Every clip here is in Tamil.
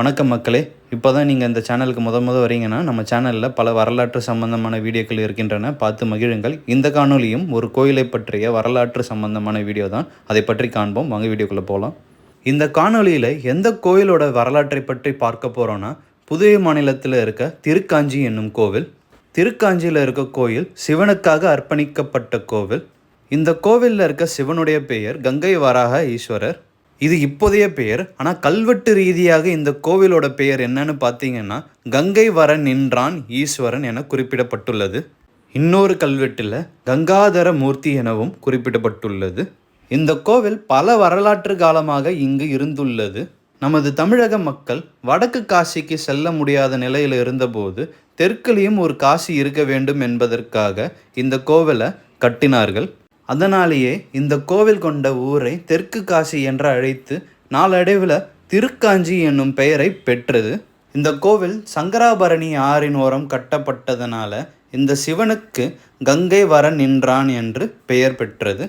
வணக்கம் மக்களே. இப்போ தான் நீங்கள் இந்த சேனலுக்கு முத முத வரீங்கன்னா நம்ம சேனலில் பல வரலாற்று சம்பந்தமான வீடியோக்கள் இருக்கின்றன. பார்த்து மகிழுங்கள். இந்த காணொலியும் ஒரு கோயிலை பற்றிய வரலாற்று சம்பந்தமான வீடியோ தான். அதை பற்றி காண்போம். வாங்க வீடியோக்குள்ளே போகலாம் இந்த காணொலியில் எந்த கோயிலோட வரலாற்றை பற்றி பார்க்க போகிறோன்னா புதுவை மாநிலத்தில் இருக்க திருக்காஞ்சி என்னும் கோவில் திருக்காஞ்சியில் இருக்க கோயில் சிவனுக்காக அர்ப்பணிக்கப்பட்ட கோவில். இந்த கோவிலில் இருக்க சிவனுடைய பெயர் கங்கை வராக ஈஸ்வரர். இது இப்போதைய பெயர். ஆனால் கல்வெட்டு ரீதியாக இந்த கோவிலோட பெயர் என்னன்னு பார்த்தீங்கன்னா கங்கை வர நின்றான் ஈஸ்வரன் என குறிப்பிடப்பட்டுள்ளது. இன்னொரு கல்வெட்டில் கங்காதர மூர்த்தி எனவும் குறிப்பிடப்பட்டுள்ளது. இந்த கோவில் பல வரலாற்று காலமாக இங்கு இருந்துள்ளது. நமது தமிழக மக்கள் வடக்கு காசிக்கு செல்ல முடியாத நிலையில் இருந்தபோது தெற்குலேயும் ஒரு காசி இருக்க வேண்டும் என்பதற்காக இந்த கோவிலை கட்டினார்கள். அதனாலேயே இந்த கோவில் கொண்ட ஊரை தெற்கு காசி என்று அழைத்து நாளடைவில் திருக்காஞ்சி என்னும் பெயரை பெற்றது. இந்த கோவில் சங்கராபரணி ஆறின் ஓரம் கட்டப்பட்டதனால இந்த சிவனுக்கு கங்கை வர நின்றான் என்று பெயர் பெற்றது.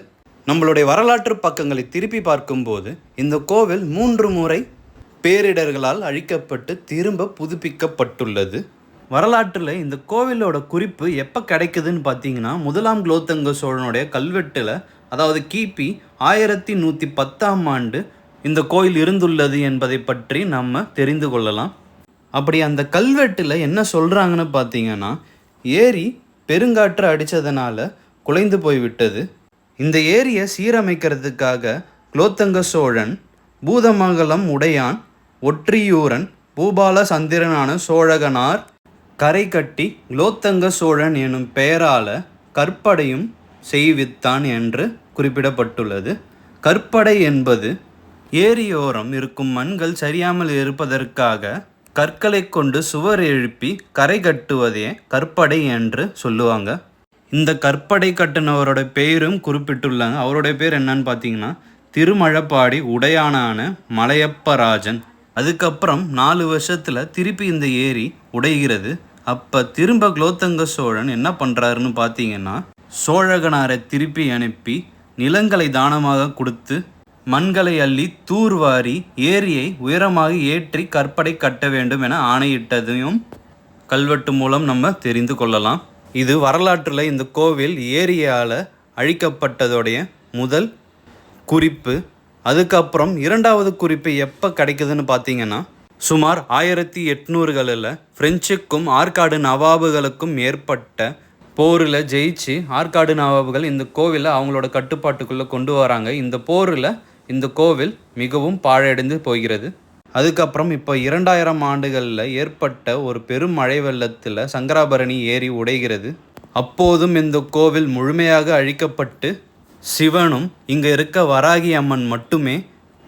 நம்மளுடைய வரலாற்று பக்கங்களை திருப்பி பார்க்கும்போது இந்த கோவில் மூன்று முறை பேரிடர்களால் அழிக்கப்பட்டு திரும்ப புதுப்பிக்கப்பட்டுள்ளது. வரலாற்றில் இந்த கோவிலோட குறிப்பு எப்போ கிடைக்குதுன்னு பார்த்தீங்கன்னா முதலாம் குலோத்தங்க சோழனுடைய கல்வெட்டில் அதாவது கிபி ஆயிரத்தி நூற்றி பத்தாம் ஆண்டு இந்த கோயில் இருந்துள்ளது என்பதை பற்றி நம்ம தெரிந்து கொள்ளலாம். அப்படி அந்த கல்வெட்டில் என்ன சொல்கிறாங்கன்னு பார்த்தீங்கன்னா ஏரி பெருங்காற்று அடித்ததுனால குலைந்து போய்விட்டது. இந்த ஏரியை சீரமைக்கிறதுக்காக குலோத்தங்க சோழன் பூதமங்கலம் உடையான் ஒற்றியூரன் பூபால சந்திரனான சோழகனார் கரை கட்டி குலோத்தங்க சோழன் எனும் பெயரால கற்படையும் செய்வித்தான் என்று குறிப்பிடப்பட்டுள்ளது. கற்படை என்பது ஏரியோரம் இருக்கும் மண்கள் சரியாமல் இருப்பதற்காக கற்களை கொண்டு சுவர் எழுப்பி கரை கட்டுவதே கற்படை என்று சொல்லுவாங்க. இந்த கற்படை கட்டினவரோட பெயரும் குறிப்பிட்டுள்ளாங்க. அவருடைய பேர் என்னன்னு பார்த்தீங்கன்னா திருமழப்பாடி உடையானான மலையப்பராஜன். அதுக்கப்புறம் நாலு வருஷத்தில் திருப்பி இந்த ஏரி உடைகிறது. அப்போ திரும்ப குலோத்தங்க சோழன் என்ன பண்ணுறாருன்னு பார்த்தீங்கன்னா சோழகனாரை திருப்பி அனுப்பி நிலங்களை தானமாக கொடுத்து மண்களை அள்ளி தூர்வாரி ஏரியை உயரமாக ஏற்றி கற்படை கட்ட வேண்டும் என ஆணையிட்டதையும் கல்வெட்டு மூலம் நம்ம தெரிந்து கொள்ளலாம். இது வரலாற்றில் இந்த கோவில் ஏரியால் அழிக்கப்பட்டதோடைய முதல் குறிப்பு. அதுக்கப்புறம் இரண்டாவது குறிப்பு எப்போ கிடைக்குதுன்னு பார்த்தீங்கன்னா சுமார் ஆயிரத்தி எட்நூறுகளில் பிரெஞ்சுக்கும் ஆற்காடு நவாபுகளுக்கும் ஏற்பட்ட போரில் ஜெயிச்சு ஆற்காடு நவாபுகள் இந்த கோவிலை அவங்களோட கட்டுப்பாட்டுக்குள்ளே கொண்டு வராங்க. இந்த போரில் இந்த கோவில் மிகவும் பாழடைந்து போகிறது. அதுக்கப்புறம் இப்போ இரண்டாயிரம் ஆண்டுகளில் ஏற்பட்ட ஒரு பெரும் மழை வெள்ளத்தில் சங்கராபரணி ஏரி உடைகிறது. அப்போதும் இந்த கோவில் முழுமையாக அழிக்கப்பட்டு சிவனும் இங்கே இருக்க வராகி அம்மன் மட்டுமே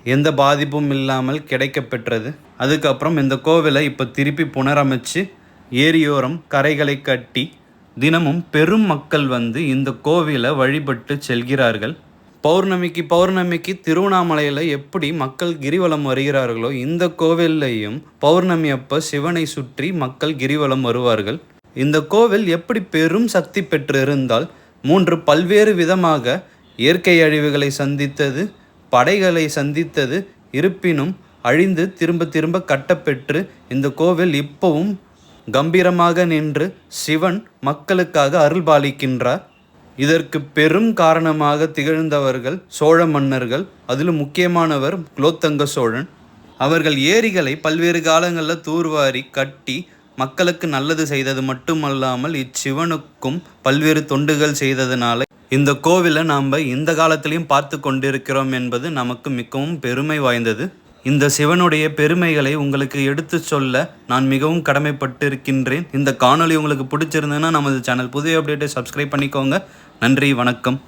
எந்த பாதிப்பும் இல்லாமல் கிடைக்கப்பெற்றது. அதுக்கப்புறம் இந்த கோவிலை இப்போ திருப்பி புனரமைச்சு ஏரியோரம் கரைகளை கட்டி தினமும் பெரும் மக்கள் வந்து இந்த கோவிலை வழிபட்டு செல்கிறார்கள். பௌர்ணமிக்கு பௌர்ணமிக்கு திருவண்ணாமலையில் எப்படி மக்கள் கிரிவலம் வருகிறார்களோ இந்த கோவில்லையும் பௌர்ணமி அப்போ சிவனை சுற்றி மக்கள் கிரிவலம் வருவார்கள். இந்த கோவில் எப்படி பெரும் சக்தி பெற்றிருந்தால் மூன்று பல்வேறு விதமாக இயற்கை அழிவுகளை சந்தித்தது படைகளை சந்தித்தது இருப்பினும் அழிந்து திரும்ப திரும்ப கட்டப்பெற்று இந்த கோவில் இப்பவும் கம்பீரமாக நின்று சிவன் மக்களுக்காக அருள்பாலிக்கின்றார். இதற்கு பெரும் காரணமாக திகழ்ந்தவர்கள் சோழ மன்னர்கள் அதிலும் முக்கியமானவர் குலோத்தங்க சோழன். அவர்கள் ஏரிகளை பல்வேறு காலங்களில் தூர்வாரி கட்டி மக்களுக்கு நல்லது செய்தது மட்டுமல்லாமல் இச்சிவனுக்கும் பல்வேறு தொண்டுகள் செய்ததுனால இந்த கோவிலை நாம் இந்த காலத்திலையும் பார்த்து கொண்டிருக்கிறோம் என்பது நமக்கு மிகவும் பெருமை வாய்ந்தது. இந்த சிவனுடைய பெருமைகளை உங்களுக்கு எடுத்து சொல்ல நான் மிகவும் கடமைப்பட்டிருக்கின்றேன். இந்த காணொளி உங்களுக்கு பிடிச்சிருந்ததுன்னா நமது சேனல் புதிய அப்டேட்டை சப்ஸ்கிரைப் பண்ணிக்கோங்க. நன்றி வணக்கம்.